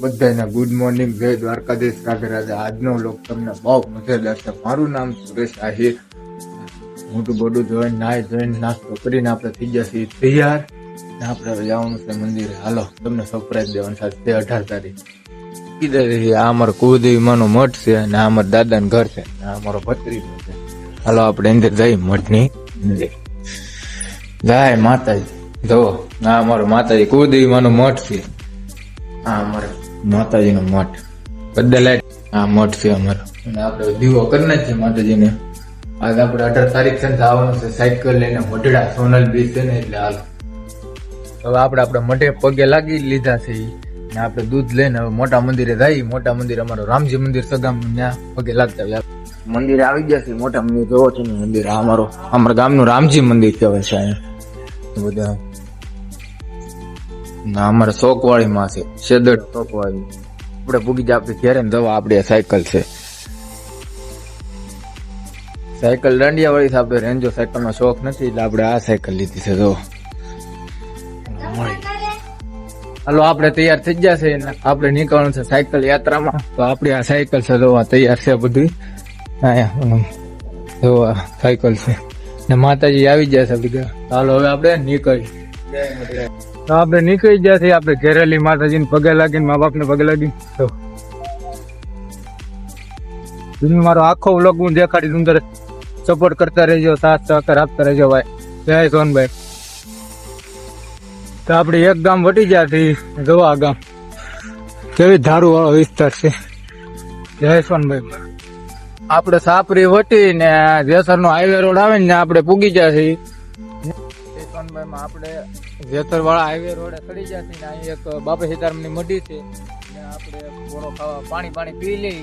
બધાને good morning જય દ્વારકાધીશ રાધે આજનો લોક તમને બહુ મજેદાર છે. મારું નામ સુરેશ આહિર. મોટું બોડું જોઈને નાય જોઈને નાસ્તો કરીને આપણે થઈ ગયા તૈયાર. આપણે જવાનું છે મંદિરે. હાલો, તમને સરપ્રાઈઝ દેવાનું સાથે અઢાર તારીખ. કીધે આ અમારો કુળદેવી મઠ છે અને આ અમારા દાદાનું ઘર છે. અને અમારો ભત્રી છે. હાલો, આપણે અંદર જઈ મઠની અંદર. જય માતાજી. જો આ અમારો માતાજી કુળદેવી માનો મઠ છે. આ અમારો માતાજીનો મઠ. બદલાય આ મઠ છે અમારો. અને આપણે દીવો કરી નાખીએ માતાજીને. આજ આપણે અઢાર તારીખ છે ને આવવાનું છે સાયકલ લઈને મઢડા સોનલ બીચ છે ને એટલે હાલ. હવે આપણે આપણે મઢે પગે લાગી લીધા છે. ને આપણે દૂધ લઈને હવે મોટા મંદિરે જઈએ મોટા મંદિર અમારો રામજી મંદિર સગામ ત્યાં પગે લાગતા હોય. મંદિરે આવી ગયા છે મોટા મંદિર જોવો છે ને મંદિર અમારો. અમારા ગામનું રામજી મંદિર કહેવાય છે અહીંયા. બધા ના, અમારે ચોકવાળી માં છે. શેદડ ચોકવાળી આપણે પૂગી જાય આપણે ઘેરે દવા આપણી સાયકલ છે. સાયકલ દાંડિયા વાળી આપણે રેન્જો સાયકલ નો શોખ નથી, એટલે આપણે આ સાયકલ લીધી છે, જો. હાલો આપણે તૈયાર થઈ ગયા છે આપણે નીકળવાનું છે સાયકલ યાત્રામાં. તો આપણી આ સાયકલ છે જોવા તૈયાર છે બધું. જોવા સાયકલ છે. ને માતાજી આવી ગયા છે બધા. હાલો, હવે આપણે નીકળી તો આપણે નીકળી છીએ આપણે ઘેરેલી માતાજીને પગે લાગીને, મા બાપને પગે લાગી તો તમે મારો આખો વ્લોગ હું દેખાડી અંદર સપોર્ટ કરતા રહેજો, સાથ સહકાર આપતા રહેજો, ભાઈ. જય સોનભાઈ. તો આપણે એક ગામ વટી થી જોવા ગામ. કેવી ધારું વાળો વિસ્તાર છે. જય સોનભાઈ. આપણે સાપરી વટી ને જેસર નો હાઈવે રોડ આવે ને આપણે પૂગી ગયા છીએ આપણે જેતર વાળા હાઈવે રોડે ચડી ગયા છે અહીં એક બાપા સીતારામની મઢી છે. ત્યાં આપણે બોરો ખાવા પાણી પાણી પી લઈ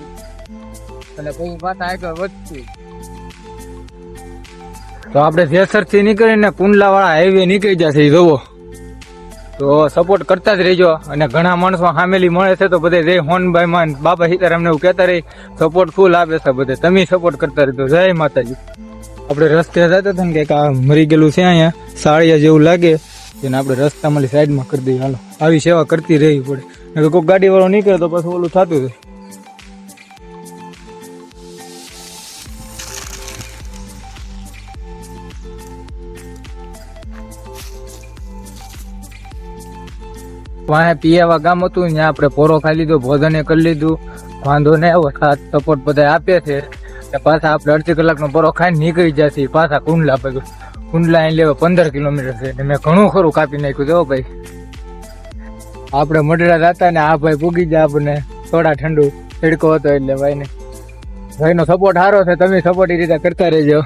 અને કોઈ પાછા આગળ વધશું. તો આપણે જેસરથી નીકળીને કુંડલા વાળા હાઈવે નીકળી જશે જોવો. તો સપોર્ટ કરતા જ રહેજો અને ઘણા માણસો હામેલી મળે છે તો બધે જય હોનભાઈ માં બાપા સીતારામને એવું કહેતા રહી સપોર્ટ ફૂલ આપે છે બધે. તમે સપોર્ટ કરતા રહેજો. જય માતાજી. આપણે રસ્તે જતા હતા ને કંઈક આ મરી ગયેલું છે અહીંયા, સાળિયા જેવું લાગે તેને આપણે રસ્તામાં સાઈડમાં કરી દઈએ. હાલો, આવી સેવા કરતી રહેવી પડે. નકર કોઈ ગાડી વાળો નીકળે તો પછી ઓલું થતું રહે. વાંહે પિયાવા ગામ હતું, ત્યાં આપણે પોરો ખાઈ લીધો, ભોજને કરી લીધું. વાંધો નહીં આવ્યો સપોર્ટ બધા આપે છે. પાછા આપણે અડધી કલાકનો પોરો ખાઈને નીકળી જશે. પાછા કુંડલા ભાઈ કુંડલા અહીં લેવા પંદર કિલોમીટર છે. મેં ઘણું ખરું કાપી નાખ્યું જો ભાઈ. આપણે મઢડા જતા ને આ ભાઈ પૂગી જાય આપણને. થોડા ઠંડુ તડકો હતો એટલે ભાઈને. ભાઈનો સપોર્ટ સારો છે. તમે સપોર્ટ એ રીતે કરતા રહેજો.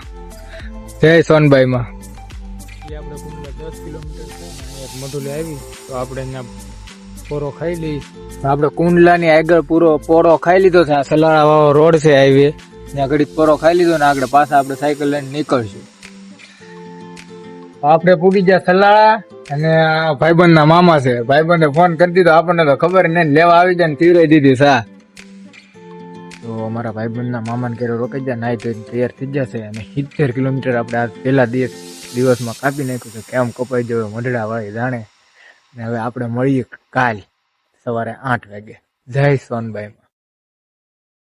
જય સોનભાઈમાં આપણે કુંડલા દસ કિલોમીટર છે એક મઢુલી આવી. તો આપણે અહીંયા પોરો ખાઈ લઈ આપણે કુંડલાની આગળ પૂરો પોરો ખાઈ લીધો છે. આ સલાળા વાળો રોડ છે હાઈવે ત્યાં ઘડીક પોરો ખાઈ લીધો ને આગળ પાછા આપણે સાયકલ લઈને નીકળશું. આપણે પૂગી ગયા સલાળા અને આ ભાઈબંધ ના મામા છે. ભાઈબંધે ફોન કરી દીધો, આપણને તો ખબર નહીં. લેવા આવી જાય ને પીવરાઈ દીધી સા તો અમારા ભાઈબંધના મામાને ઘેર રોકાઈ જાય નાઈ ધોઈને તૈયાર થઈ જશે અને સિત્તેર કિલોમીટર આપણે આ પહેલા દિવસ, દિવસમાં કાપી નાખ્યું છે. કેમ કપાઈ જવે મઢડા વાળી જાણે. ને હવે આપણે મળીએ કાલ સવારે આઠ વાગે. જય સોનભાઈ